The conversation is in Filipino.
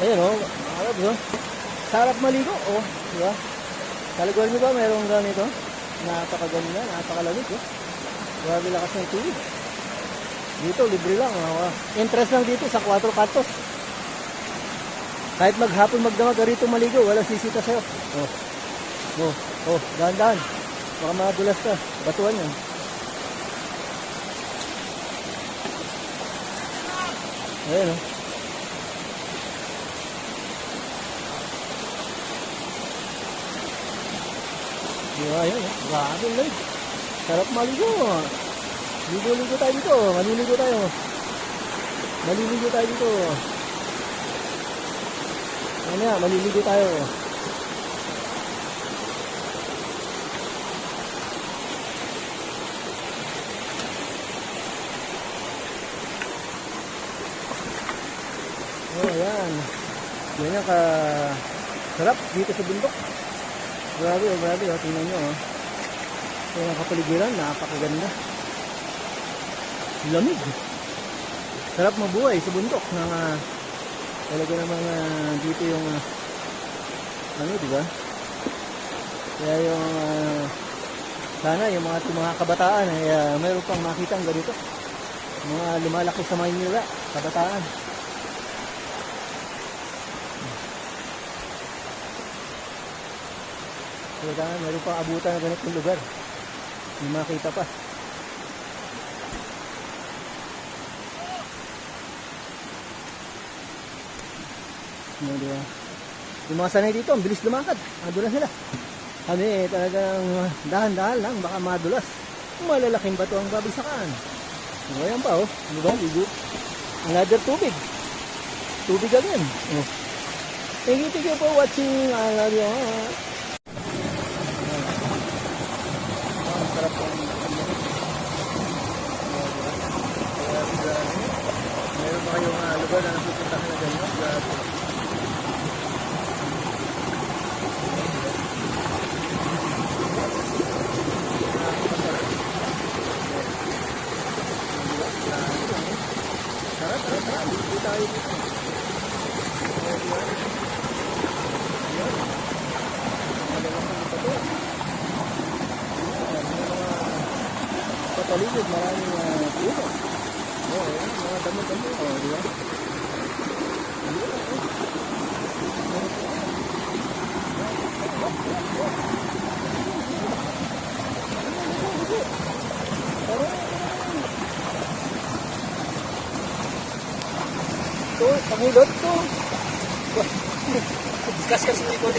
Ayan o, oh, harap o. Sarap maligo, o. Oh, di ba? Sa lugar niyo ba mayroong ganito? Napakaganda, napakalamig o. Grabe lakas ng tubig. Dito, libre lang. Oh. Interest lang dito sa 4 kantos. Kahit maghapon magdamag ka rito maligo, wala sisita sa'yo. Oh. Oh, oh, dahan-dahan. Baka madulas ka. Batuan yan. Ayan o. Di ba yun? eh? Grabe lamig. Sarap maligo. Ligo-ligo tayo dito. Maliligo tayo. Maliligo tayo dito. Ano yan? Maliligo tayo. Oh, ayan. Yan ka sarap dito sa bundok. Grabe, oh, grabe, oh. Tingnan nyo, oh. Ito yung kapaligiran, napakaganda. Lamig. Sarap mabuhay sa bundok ng ah, talaga namang ah, dito yung ah, ano, di ba? Kaya yung ah, sana yung mga mga kabataan ay ah, mayroon pang makita ang ganito. Mga lumalaki sa Maynila, kabataan. Kailangan meron pang abutan na ganitong lugar. Hindi makita pa. Ano, di ba? Yung mga sanay dito, ang bilis lumakad. Na sila. Kami eh, talagang dahan-dahan lang, baka madulas. Malalaking bato ang babagsakan. O, ayan pa, oh. Ano ba? Ligo. Another tubig. Tubig again. Oh. Thank you, thank you for watching. I love you. Sarap ang Meron ba kayong uh, lugar na napupuntahan na ganyan? Grabe. Tara, tara. paligid, maraming uh, puno. Oh, mga damo-damo. O, oh. Tuh, pangulot tuh. Kas-kas ini kok.